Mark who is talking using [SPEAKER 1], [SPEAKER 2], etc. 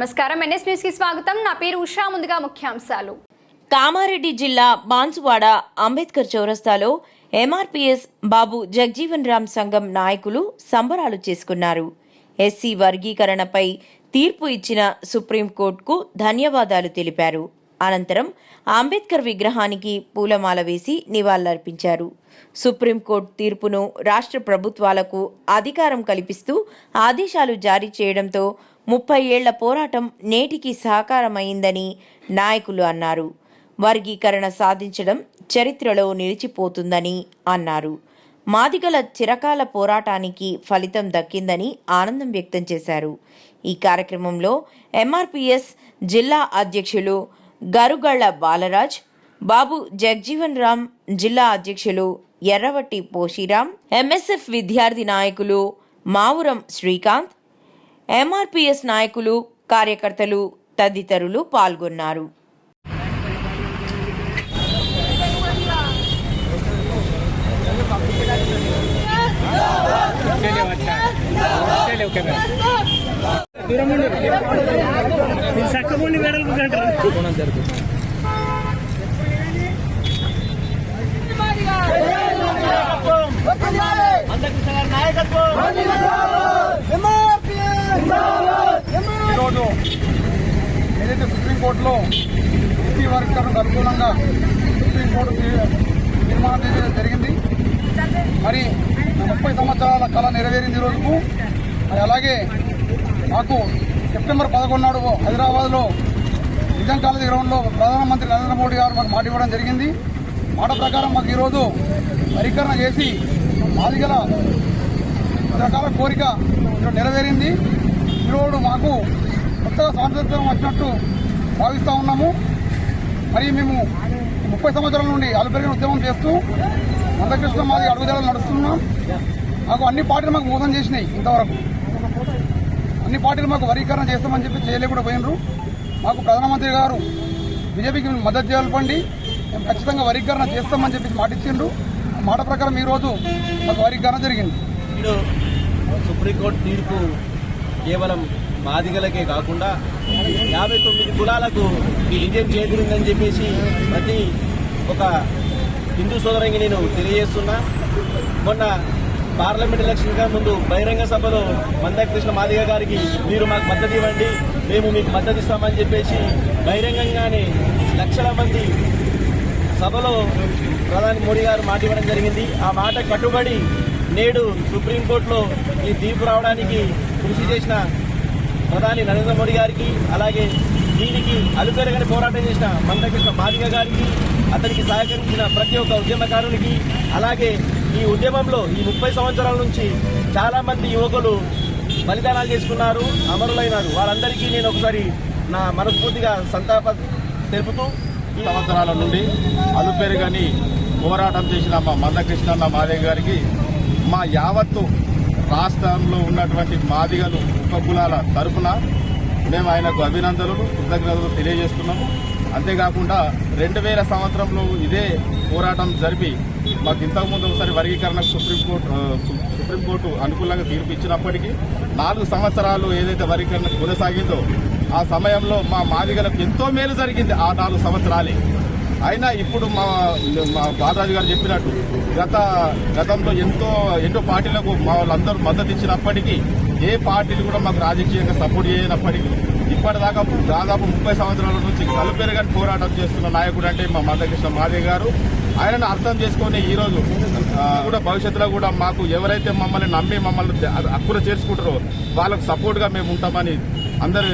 [SPEAKER 1] నమస్కారం. ఎన్ఎస్ న్యూస్కి స్వాగతం. నా పేరు ఉషా. ముందుగా ముఖ్యాంశాలు.
[SPEAKER 2] కామారెడ్డి జిల్లా బాన్సువాడ అంబేద్కర్ చౌరస్తాలో ఎంఆర్పీఎస్ బాబు జగ్జీవన్ రామ్ సంఘం నాయకులు సంబరాలు చేసుకున్నారు. ఎస్సీ వర్గీకరణపై తీర్పు ఇచ్చిన సుప్రీంకోర్టుకు ధన్యవాదాలు తెలిపారు. అనంతరం అంబేద్కర్ విగ్రహానికి పూలమాల వేసి నివాళులర్పించారు. సుప్రీంకోర్టు తీర్పును రాష్ట్ర ప్రభుత్వాలకు అధికారం కల్పిస్తూ ఆదేశాలు జారీ చేయడంతో ముప్పై ఏళ్ళ పోరాటం నేటికి సహకారమైందని నాయకులు అన్నారు. వర్గీకరణ సాధించడం చరిత్రలో నిలిచిపోతుందని అన్నారు. మాదిగల చిరకాల పోరాటానికి ఫలితం దక్కిందని ఆనందం వ్యక్తం చేశారు. ఈ కార్యక్రమంలో ఎంఆర్పిఎస్ జిల్లా అధ్యక్షులు గరుగళ్ళ బాలరాజ్ బాబు జగ్జీవన్ రామ్ జిల్లా అధ్యక్షులు ఎర్రవట్టి పోషిరామ్ ఎంఎస్ఎఫ్ విద్యార్థి నాయకులు మావురం శ్రీకాంత్ ఎంఆర్పిఎస్ నాయకులు కార్యకర్తలు తదితరులు పాల్గొన్నారు
[SPEAKER 3] చక్కబండి వెడల్పు
[SPEAKER 4] ఈరోజు ఏదైతే సుప్రీంకోర్టులో ఎస్సీ వర్గీకరణకు అనుకూలంగా సుప్రీంకోర్టు తీర్మానం జరిగింది. మరి ముప్పై సంవత్సరాల కళ నెరవేరింది ఈ రోజుకు. మరి అలాగే మాకు సెప్టెంబర్ పదకొండు నాడు హైదరాబాద్లో నిజాం కాలేజీ గ్రౌండ్లో ప్రధానమంత్రి నరేంద్ర మోడీ గారు మాకు మాట ఇవ్వడం జరిగింది. మాట ప్రకారం మాకు ఈరోజు పరికరణ చేసి మాదిగల రకాల కోరిక నెరవేరింది. ఈరోజు మాకు కొత్తగా స్వాతంత్రం వచ్చినట్టు భావిస్తూ ఉన్నాము. మరి మేము ముప్పై సంవత్సరాల నుండి అలుపెరిగిన ఉద్యమం చేస్తూ మందకృష్ణ మాది అడుగుదల నడుస్తున్నాం. మాకు అన్ని పార్టీలు మాకు మోసం చేసినాయి ఇంతవరకు. అన్ని పార్టీలు మాకు వర్గీకరణ చేస్తామని చెప్పి చేయలేకుండా పోయినరు. మాకు ప్రధానమంత్రి గారు బీజేపీకి మద్దతు చేయాలండి మేము ఖచ్చితంగా వర్గీకరణ చేస్తామని చెప్పి మాట ఇచ్చిండ్రు. మాట ప్రకారం ఈరోజు మాకు వర్గీకరణ జరిగింది.
[SPEAKER 5] సుప్రీంకోర్టు తీర్పు కేవలం బాధికలకే కాకుండా యాభై తొమ్మిది కులాలకు ఈ విజయం చేకూరిందని చెప్పేసి ప్రతి ఒక హిందూ సోదరంగి నేను తెలియజేస్తున్నా. మొన్న పార్లమెంట్ ఎలక్షన్గా ముందు బహిరంగ సభలో మందకృష్ణ మాదిగ గారికి మీరు మాకు మద్దతు ఇవ్వండి మేము మీకు మద్దతు ఇస్తామని చెప్పేసి బహిరంగంగానే లక్షల మంది సభలో ప్రధాని మోడీ గారు మాట ఇవ్వడం జరిగింది. ఆ మాట కట్టుబడి నేడు సుప్రీంకోర్టులో ఈ తీర్పు రావడానికి కృషి చేసిన ప్రధాని నరేంద్ర మోడీ గారికి అలాగే దీనికి అలుపెరగని పోరాటం చేసిన మందకృష్ణ మాదిగ గారికి అతనికి సహకరించిన ప్రతి ఒక్క ఉద్యమకారునికి అలాగే ఈ ఉద్యమంలో ఈ ముప్పై సంవత్సరాల నుంచి చాలా మంది యువకులు బలిదానాలు చేసుకున్నారు అమరులైనారు. వాళ్ళందరికీ నేను ఒకసారి నా మనస్ఫూర్తిగా సంతాప తెలుపుతూ ఈ
[SPEAKER 6] సంవత్సరాల నుండి అలుపెరుగని పోరాటం చేసిన మా మందకృష్ణన్న మాదేవి గారికి మా యావత్తు రాష్ట్రంలో ఉన్నటువంటి మాదిగలు ఉపకులాల తరఫున మేము ఆయనకు అభినందనలు కృతజ్ఞతలు తెలియజేస్తున్నాము. అంతేకాకుండా రెండు వేల సంవత్సరంలో ఇదే పోరాటం జరిపి మాకు ఇంతకుముందు ఒకసారి వర్గీకరణకు సుప్రీంకోర్టు సుప్రీంకోర్టు అనుకూలంగా తీర్పు ఇచ్చినప్పటికీ నాలుగు సంవత్సరాలు ఏదైతే వర్గీకరణ కొనసాగిందో ఆ సమయంలో మా మాదిగలకు ఎంతో మేలు జరిగింది ఆ నాలుగు సంవత్సరాలే. అయినా ఇప్పుడు మా మా బాలరాజు గారు చెప్పినట్టు గత గతంలో ఎంతో ఎన్నో పార్టీలకు మా వాళ్ళందరూ మద్దతు ఇచ్చినప్పటికీ ఏ పార్టీలు కూడా మాకు రాజకీయంగా సపోర్ట్ చేయనప్పటికీ ఇప్పటిదాకా దాదాపు ముప్పై సంవత్సరాల నుంచి కలుపెరగని పోరాటం చేస్తున్న నాయకుడు అంటే మా మందకృష్ణ మాదే గారు. ఆయనను అర్థం చేసుకొని ఈ రోజు కూడా భవిష్యత్తులో కూడా మాకు ఎవరైతే మమ్మల్ని నమ్మి మమ్మల్ని హక్కులు చేర్చుకుంటారో వాళ్ళకు సపోర్ట్గా మేము ఉంటామని అందరు